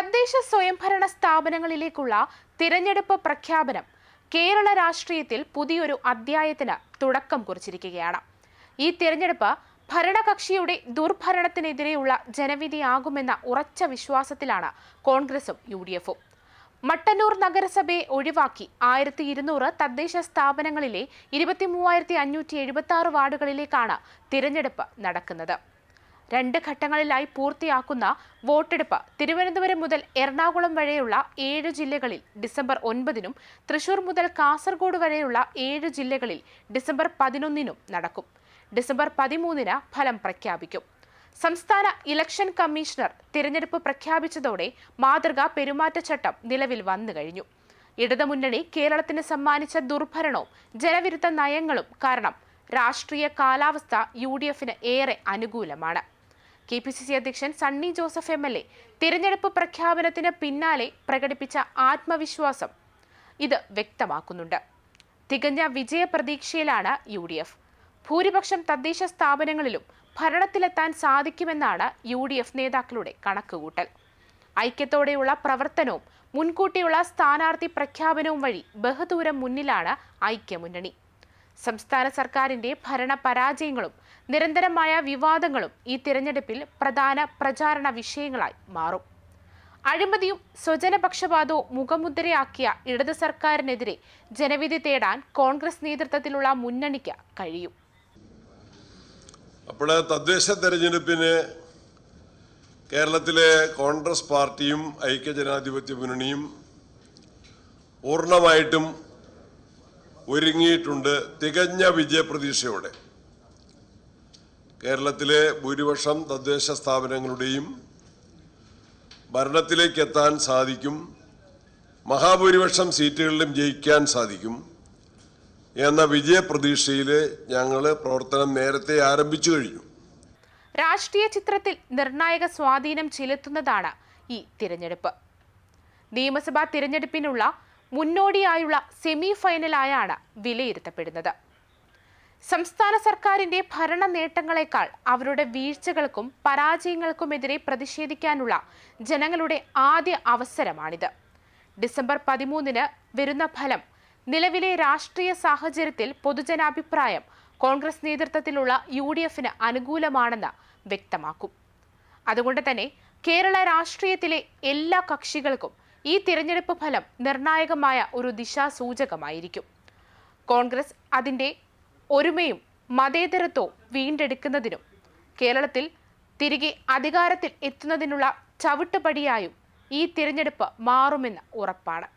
തദ്ദേശ സ്വയംഭരണ സ്ഥാപനങ്ങളിലേക്കുള്ള തിരഞ്ഞെടുപ്പ് പ്രഖ്യാപനം കേരള രാഷ്ട്രീയത്തിൽ പുതിയൊരു അധ്യായത്തിന് തുടക്കം കുറിച്ചിരിക്കുകയാണ്. ഈ തിരഞ്ഞെടുപ്പ് ഭരണകക്ഷിയുടെ ദുർഭരണത്തിനെതിരെയുള്ള ജനവിധിയാകുമെന്ന ഉറച്ച വിശ്വാസത്തിലാണ് കോൺഗ്രസും യു ഡി എഫും മട്ടന്നൂർ നഗരസഭയെ ഒഴിവാക്കി ആയിരത്തി ഇരുന്നൂറ് തദ്ദേശ സ്ഥാപനങ്ങളിലെ ഇരുപത്തി മൂവായിരത്തി അഞ്ഞൂറ്റി എഴുപത്തി ആറ് വാർഡുകളിലേക്കാണ് തിരഞ്ഞെടുപ്പ് നടക്കുന്നത്. രണ്ട് ഘട്ടങ്ങളിലായി പൂർത്തിയാക്കുന്ന വോട്ടെടുപ്പ് തിരുവനന്തപുരം മുതൽ എറണാകുളം വരെയുള്ള ഏഴ് ജില്ലകളിൽ ഡിസംബർ ഒൻപതിനും തൃശൂർ മുതൽ കാസർഗോഡ് വരെയുള്ള ഏഴ് ജില്ലകളിൽ ഡിസംബർ പതിനൊന്നിനും നടക്കും. ഡിസംബർ പതിമൂന്നിന് ഫലം പ്രഖ്യാപിക്കും. സംസ്ഥാന ഇലക്ഷൻ കമ്മീഷണർ തിരഞ്ഞെടുപ്പ് പ്രഖ്യാപിച്ചതോടെ മാതൃകാ പെരുമാറ്റച്ചട്ടം നിലവിൽ വന്നു കഴിഞ്ഞു. ഇടതുമുന്നണി കേരളത്തിന് സമ്മാനിച്ച ദുർഭരണവും ജനവിരുദ്ധ നയങ്ങളും കാരണം രാഷ്ട്രീയ കാലാവസ്ഥ യു ഏറെ അനുകൂലമാണ്. കെ പി സി സി അധ്യക്ഷൻ Sunny Joseph M L A തിരഞ്ഞെടുപ്പ് പ്രഖ്യാപനത്തിന് പിന്നാലെ പ്രകടിപ്പിച്ച ആത്മവിശ്വാസം ഇത് വ്യക്തമാക്കുന്നുണ്ട്. തികഞ്ഞ വിജയപ്രതീക്ഷയിലാണ് യു ഡി എഫ്. ഭൂരിപക്ഷം തദ്ദേശ സ്ഥാപനങ്ങളിലും ഭരണത്തിലെത്താൻ സാധിക്കുമെന്നാണ് യു ഡി എഫ് നേതാക്കളുടെ കണക്കുകൂട്ടൽ. ഐക്യത്തോടെയുള്ള പ്രവർത്തനവും മുൻകൂട്ടിയുള്ള സ്ഥാനാർത്ഥി പ്രഖ്യാപനവും വഴി ബഹുദൂരം മുന്നിലാണ് ഐക്യമുന്നണി. സംസ്ഥാന സർക്കാരിന്റെ ഭരണ പരാജയങ്ങളും നിരന്തരമായ വിവാദങ്ങളും ഈ തിരഞ്ഞെടുപ്പിൽ പ്രധാന പ്രചാരണ വിഷയങ്ങളായി മാറും. അഴിമതിയും സ്വജനപക്ഷപാതവും മുഖമുദ്രയാക്കിയ ഇടത് സർക്കാരിനെതിരെ ജനവിധി തേടാൻ കോൺഗ്രസ് നേതൃത്വത്തിലുള്ള മുന്നണിക്ക് കഴിയും. അപ്പോൾ തദ്ദേശ തെരഞ്ഞെടുപ്പിന് കേരളത്തിലെ കോൺഗ്രസ് പാർട്ടിയും ഐക്യജനാധിപത്യ മുന്നണിയും പൂർണമായിട്ടും ഒരുങ്ങിയിട്ടുണ്ട് തികഞ്ഞ വിജയപ്രതീക്ഷയോടെ. കേരളത്തിലെ ഭൂരിപക്ഷം തദ്ദേശ സ്ഥാപനങ്ങളുടെയും ഭരണത്തിലേക്ക് എത്താൻ സാധിക്കും മഹാഭൂരിപക്ഷം സീറ്റുകളിലും ജയിക്കാൻ സാധിക്കും എന്ന വിജയപ്രതീക്ഷയിൽ ഞങ്ങൾ പ്രവർത്തനം നേരത്തെ ആരംഭിച്ചു കഴിഞ്ഞു. രാഷ്ട്രീയ ചിത്രത്തിൽ നിർണായക സ്വാധീനം ചെലുത്തുന്നതാണ് ഈ തിരഞ്ഞെടുപ്പ്. നിയമസഭാ തിരഞ്ഞെടുപ്പിനുള്ള മുന്നോടിയായുള്ള സെമി ഫൈനലായാണ് വിലയിരുത്തപ്പെടുന്നത്. സംസ്ഥാന സർക്കാരിന്റെ ഭരണ നേട്ടങ്ങളെക്കാൾ അവരുടെ വീഴ്ചകൾക്കും പരാജയങ്ങൾക്കുമെതിരെ പ്രതിഷേധിക്കാനുള്ള ജനങ്ങളുടെ ആദ്യ അവസരമാണിത്. ഡിസംബർ പതിമൂന്നിന് വരുന്ന ഫലം നിലവിലെ രാഷ്ട്രീയ സാഹചര്യത്തിൽ പൊതുജനാഭിപ്രായം കോൺഗ്രസ് നേതൃത്വത്തിലുള്ള യു ഡി എഫിന് അനുകൂലമാണെന്ന് വ്യക്തമാക്കും. അതുകൊണ്ട് തന്നെ കേരള രാഷ്ട്രീയത്തിലെ എല്ലാ കക്ഷികൾക്കും ഈ തിരഞ്ഞെടുപ്പ് ഫലം നിർണായകമായ ഒരു ദിശാസൂചകമായിരിക്കും. കോൺഗ്രസ് അതിന്റെ ഒരുമയും മതേതരത്വവും വീണ്ടെടുക്കുന്നതിനും കേരളത്തിൽ തിരികെ അധികാരത്തിൽ എത്തുന്നതിനുള്ള ചവിട്ടുപടിയായും ഈ തിരഞ്ഞെടുപ്പ് മാറുമെന്ന് ഉറപ്പാണ്.